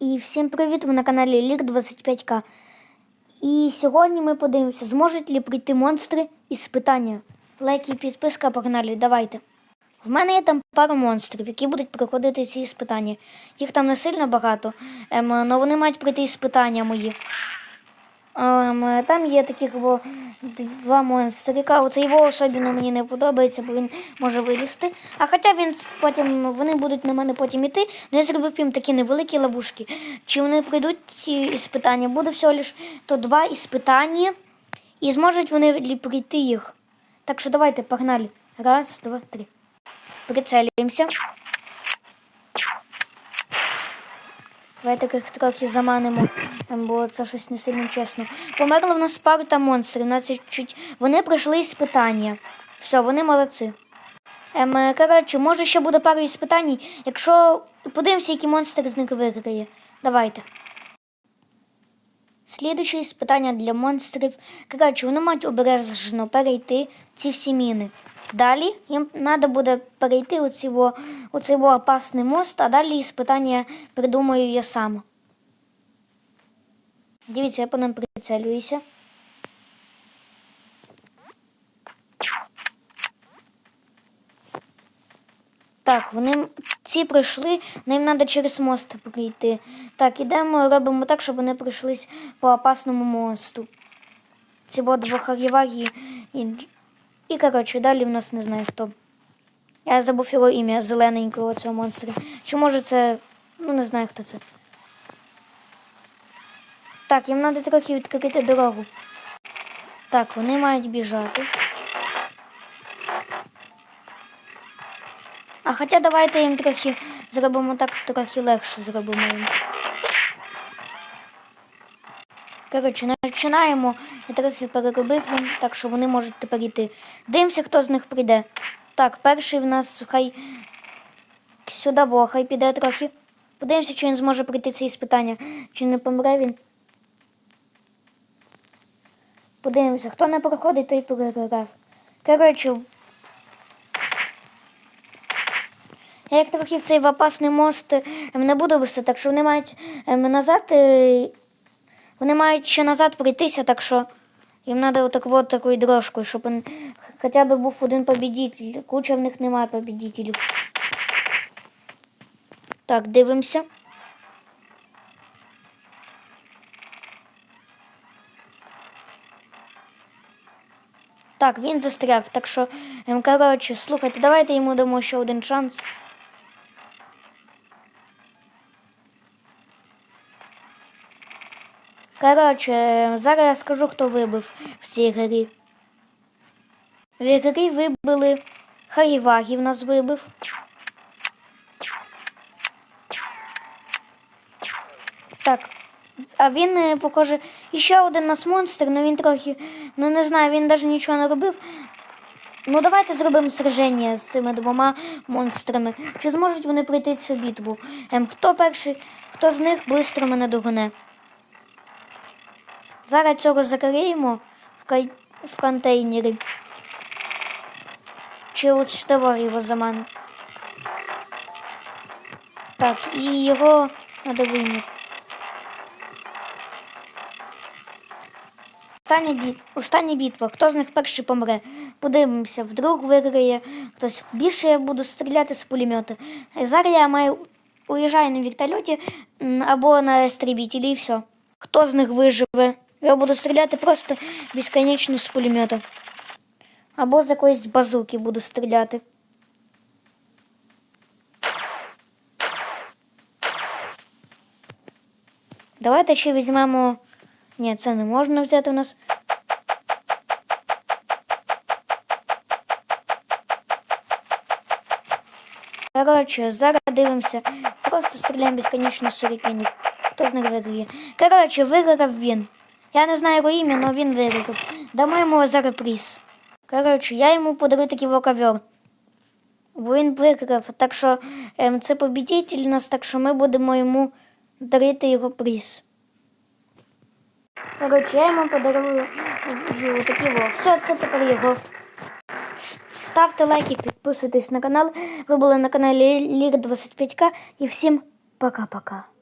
І всім привіт! Ви на каналі Лік 25К. І сьогодні ми подивимося, зможуть ли прийти монстри із питання. Лайк і підписка погнали, давайте. В мене є там пара монстрів, які будуть проходити ці іспитання. Їх там не сильно багато, ем, але вони мають пройти іспитання мої. Ем, там є таких во, два монстрика. Оце його особливо мені не подобається, бо він може вилізти. А хоча він потім вони будуть на мене потім іти, ну я зробив їм такі невеликі ловушки. Чи вони пройдуть ці іспитання? Буде всього лиш то два іспитання, і зможуть вони лі пройти їх. Так що давайте, погнали. Раз, два, три. Прицелюємося. Давайте їх трохи заманимо, бо це щось не сильно чесно. Померла в нас пару та монстрів. Чуть... Вони пройшли іспитання. Все, вони молодці. Ем, е, коротше, може ще буде пару іспитань, якщо подивимося, який монстр з них виграє. Давайте. Слідуюче іспитання для монстрів. Коротше, вони мають обережно перейти ці всі міни. Далі їм треба буде перейти у цього, у цього опасний мост, а далі іспитання придумаю я сам. Дивіться, я по ним прицелююся. Так, вони ці пройшли, але їм треба через мост пройти. Так, ідемо, робимо так, щоб вони пройшлись по опасному мосту. Ці було харіваги і, і коротше, далі в нас не знаю хто. Я забув його ім'я зелененького цього монстра. Чи може це. Ну не знаю хто це. Так, їм треба трохи відкрити дорогу. Так, вони мають біжати. А хоча давайте їм трохи зробимо так, трохи легше зробимо їм. Коротше, починаємо. Я трохи переробив їм, так що вони можуть тепер йти. Дивимося, хто з них прийде. Так, перший в нас хай сюди, бо хай піде трохи. Подивимося, чи він зможе пройти це іспитання. Чи не помре він. Подивимося, хто не проходить, той переграв. Коротше, я як трохи в цей опасний мост ем, не буду вести, так що вони мають ем, назад. е, Вони мають ще назад пройтися, так що їм треба отак от такою дорожкою, щоб він хоча б був один побідитель. Куча в них немає побідителів. Так, дивимося. Так, він застряв. Так що, ем, коротше, слухайте, давайте йому дамо ще один шанс. Коротше, зараз я скажу, хто вибив в цій грі. В грі вибили Харівагі в нас вибив. Так. А він, е, похоже, ще один нас монстр, але він трохи, ну не знаю, він навіть нічого не робив. Ну, давайте зробимо сраження з цими двома монстрами. Чи зможуть вони пройти цю битву? Ем, хто перший, хто з них швидко мене догоне? Зараз цього закриємо в, кай... в контейнері. Чи що його замане? Так, і його треба вийняти. Остання, бит... Остання битва. Хто з них перший помре? Подивимося, вдруг виграє хтось. Більше я буду стріляти з пулемета. Зараз я маю уїжджаю на вертольоті або на істребителі і все. Хто з них виживе? Я буду стріляти просто безконечно з пулемета. Або з якоїсь базуки буду стріляти. Давайте ще візьмемо. Ні, це не можна взяти в нас. Коротше, зараз дивимося. Просто стріляємо безконечно з сюрикенів. Хто з них виграє? Коротше, виграв він. Я не знаю його ім'я, але він виграв. Дамо йому зараз приз. Коротше, я йому подарую такий. Бо він виграв. Так що ем, це побідитель у нас, так що ми будемо йому дарити його приз. Коротше, я йому подарую такий во. Все, це тепер його. Ставте лайки, підписуйтесь на канал. Ви були на каналі Лір 25К і всім пока-пока.